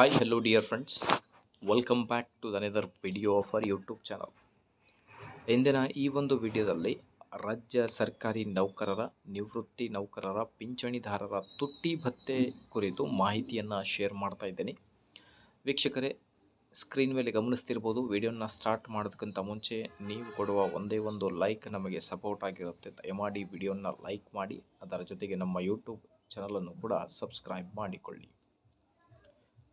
Hi hello dear friends welcome back to another video of our YouTube channel ಇಂದಿನ ಈ ಒಂದು ವಿಡಿಯೋದಲ್ಲಿ ರಾಜ್ಯ ಸರ್ಕಾರಿ ನೌಕರರ, ನಿವೃತ್ತಿ ನೌಕರರ, ಪಿಂಚಣಿದಾರರ ತುಟ್ಟಿ ಭತ್ತೆ ಕುರಿತು ಮಾಹಿತಿಯನ್ನು ಶೇರ್ ಮಾಡ್ತಾ ಇದ್ದೇನೆ. ವೀಕ್ಷಕರೇ ಸ್ಕ್ರೀನ್ ಮೇಲೆ ಗಮನಿಸ್ತಿರ್ಬೋದು ವಿಡಿಯೋನ ಸ್ಟಾರ್ಟ್ ಮಾಡೋದಕ್ಕಿಂತ ಮುಂಚೆ ನೀವು ಕೊಡುವ ಒಂದೇ ಒಂದು ಲೈಕ್ ನಮಗೆ ಸಪೋರ್ಟ್ ಆಗಿರುತ್ತೆ. ದಯಮಾಡಿ ವಿಡಿಯೋನ ಲೈಕ್ ಮಾಡಿ, ಅದರ ಜೊತೆಗೆ ನಮ್ಮ ಯೂಟ್ಯೂಬ್ ಚಾನಲನ್ನು ಕೂಡ ಸಬ್ಸ್ಕ್ರೈಬ್ ಮಾಡಿಕೊಳ್ಳಿ.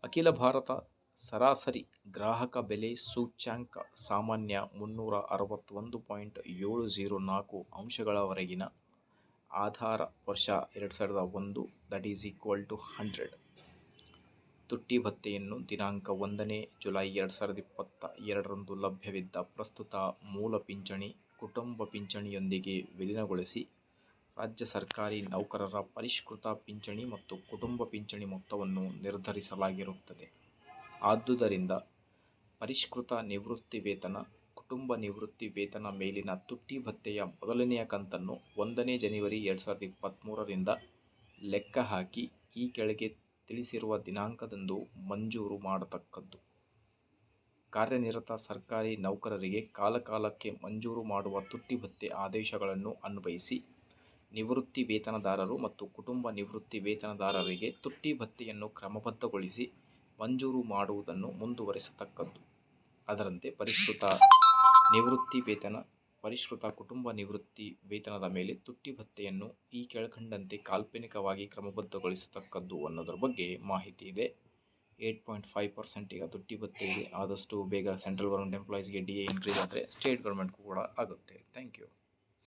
ಅಖಿಲ ಭಾರತ ಸರಾಸರಿ ಗ್ರಾಹಕ ಬೆಲೆ ಸೂಚ್ಯಂಕ ಸಾಮಾನ್ಯ ಮುನ್ನೂರ ಅರವತ್ತೊಂದು ಪಾಯಿಂಟ್ ಏಳು ಝೀರೋ ನಾಲ್ಕು ಅಂಶಗಳವರೆಗಿನ ಆಧಾರ ವರ್ಷ ಎರಡು ಸಾವಿರದ ಒಂದು that is equal to hundred ತುಟ್ಟಿ ಭತ್ತೆಯನ್ನು ದಿನಾಂಕ ಒಂದನೇ ಜುಲೈ ಎರಡು ಸಾವಿರದ ಇಪ್ಪತ್ತ ಎರಡರಂದು ಲಭ್ಯವಿದ್ದ ಪ್ರಸ್ತುತ ಮೂಲ ಪಿಂಚಣಿ ಕುಟುಂಬ ಪಿಂಚಣಿಯೊಂದಿಗೆ ವಿಲೀನಗೊಳಿಸಿ ರಾಜ್ಯ ಸರ್ಕಾರಿ ನೌಕರರ ಪರಿಷ್ಕೃತ ಪಿಂಚಣಿ ಮತ್ತು ಕುಟುಂಬ ಪಿಂಚಣಿ ಮೊತ್ತವನ್ನು ನಿರ್ಧರಿಸಲಾಗಿರುತ್ತದೆ. ಆದುದರಿಂದ ಪರಿಷ್ಕೃತ ನಿವೃತ್ತಿ ವೇತನ, ಕುಟುಂಬ ನಿವೃತ್ತಿ ವೇತನ ಮೇಲಿನ ತುಟ್ಟಿ ಭತ್ಯೆಯ ಮೊದಲನೆಯ ಕಂತನ್ನು ಒಂದನೇ ಜನವರಿ ಎರಡು ಸಾವಿರದ ಇಪ್ಪತ್ತ್ಮೂರರಿಂದ ಲೆಕ್ಕ ಹಾಕಿ ಈ ಕೆಳಗೆ ತಿಳಿಸಿರುವ ದಿನಾಂಕದಂದು ಮಂಜೂರು ಮಾಡತಕ್ಕದ್ದು. ಕಾರ್ಯನಿರತ ಸರ್ಕಾರಿ ನೌಕರರಿಗೆ ಕಾಲಕಾಲಕ್ಕೆ ಮಂಜೂರು ಮಾಡುವ ತುಟ್ಟಿ ಭತ್ಯೆ ಆದೇಶಗಳನ್ನು ಅನ್ವಯಿಸಿ ನಿವೃತ್ತಿ ವೇತನದಾರರು ಮತ್ತು ಕುಟುಂಬ ನಿವೃತ್ತಿ ವೇತನದಾರರಿಗೆ ತುಟ್ಟಿ ಭತ್ಯೆಯನ್ನು ಕ್ರಮಬದ್ಧಗೊಳಿಸಿ ಮಂಜೂರು ಮಾಡುವುದನ್ನು ಮುಂದುವರಿಸತಕ್ಕದ್ದು. ಅದರಂತೆ ಪರಿಷ್ಕೃತ ನಿವೃತ್ತಿ ವೇತನ, ಪರಿಷ್ಕೃತ ಕುಟುಂಬ ನಿವೃತ್ತಿ ವೇತನದ ಮೇಲೆ ತುಟ್ಟಿ ಭತ್ಯೆಯನ್ನು ಈ ಕೆಳಕಂಡಂತೆ ಕಾಲ್ಪನಿಕವಾಗಿ ಕ್ರಮಬದ್ಧಗೊಳಿಸತಕ್ಕದ್ದು ಅನ್ನೋದರ ಬಗ್ಗೆ ಮಾಹಿತಿ ಇದೆ. ಏಟ್ ಪಾಯಿಂಟ್ ಫೈವ್ ಪರ್ಸೆಂಟ್ ಈಗ ತುಟ್ಟಿ ಇದೆ ಆದಷ್ಟು ಬೇಗ ಸೆಂಟ್ರಲ್ ಗೌರ್ಮೆಂಟ್ ಎಂಪ್ಲಾಯೀಸ್ಗೆ ಡಿ ಎ ಇನ್ಕ್ರೀಸ್ ಆದರೆ ಸ್ಟೇಟ್ ಗೌರ್ಮೆಂಟ್ಗೂ ಕೂಡ ಆಗುತ್ತೆ. Thank you.